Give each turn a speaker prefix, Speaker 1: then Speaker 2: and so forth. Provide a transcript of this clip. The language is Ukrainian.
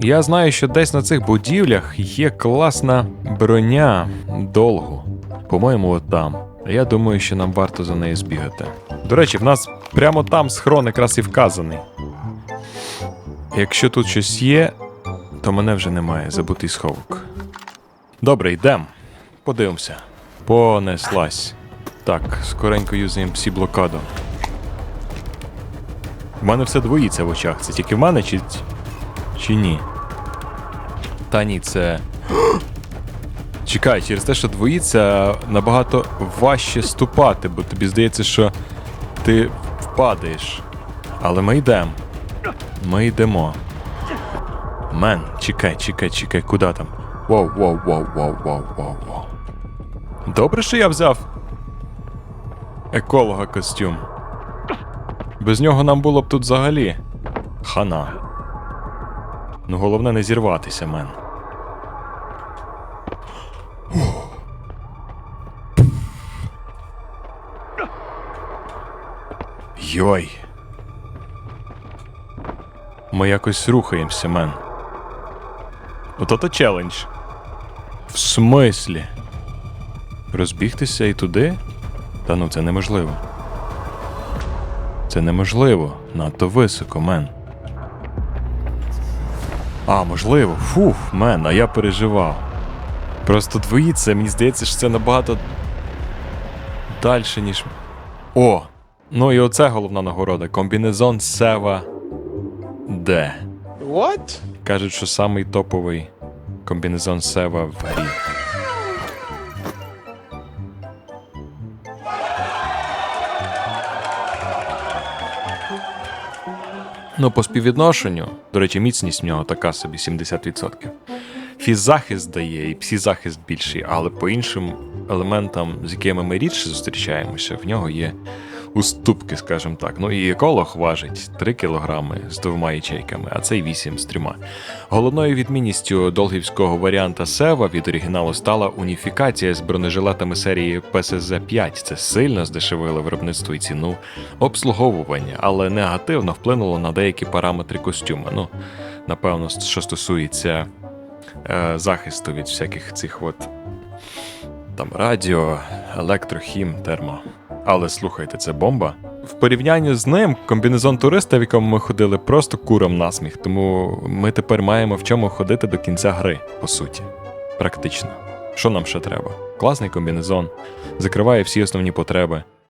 Speaker 1: Я знаю, що десь на цих будівлях є класна броня довгу. По-моєму, от там. Я думаю, що нам варто за нею збігати. До речі, в нас прямо там схрон якраз і вказаний. Якщо тут щось є, то мене вже немає, забутий сховок. Добре, йдемо. Подивимося. Понеслась. Так, скоренько юзаємо псі блокаду. У мене все двоїться в очах. Це тільки в мене чи, чи ні? Та ні, це. Чекай, через те, що двоїться, набагато важче ступати, бо тобі здається, що ти впадаєш. Але ми йдемо. Ми йдемо. Мен, чекай, чекай, чекай, куди там? Воу, воу, воу, воу, воу, воу, воу. Добре, що я взяв еколога костюм. Без нього нам було б тут взагалі. Хана. Ну, головне не зірватися, мен. Йой. Ми якось рухаємося, мен. Ото то челендж. В смислі? Розбігтися і туди? Та ну це неможливо. Це неможливо. Надто високо, мен. А, можливо. Фух, мен, а я переживав. Просто двоїться, мені здається, що це набагато далі, ніж. О! Ну і оце головна нагорода. Комбінезон Сева Д.
Speaker 2: What?
Speaker 1: Кажуть, що самий топовий комбінезон Сева в грі. Ну, по співвідношенню, до речі, міцність в нього така собі 70%. Фіззахист дає і псізахист більший, але по іншим елементам, з якими ми рідше зустрічаємося, в нього є уступки, скажімо так. Ну і еколог важить 3 кілограми з двома ячейками, а цей 8 з трьома. Головною відмінністю долгівського варіанта Сева від оригіналу стала уніфікація з бронежилетами серії PSZ 5. Це сильно здешевило виробництво і ціну обслуговування, але негативно вплинуло на деякі параметри костюма. Ну, напевно, що стосується е, захисту від всяких цих от там радіо, електрохім, термо. Але слухайте, це бомба. В порівнянні з ним комбінезон туриста, в якому ми ходили, просто куром насміх, тому ми тепер маємо в чому ходити до кінця гри, по суті. Практично. Що нам ще треба? Класний комбінезон, закриває всі основні потреби.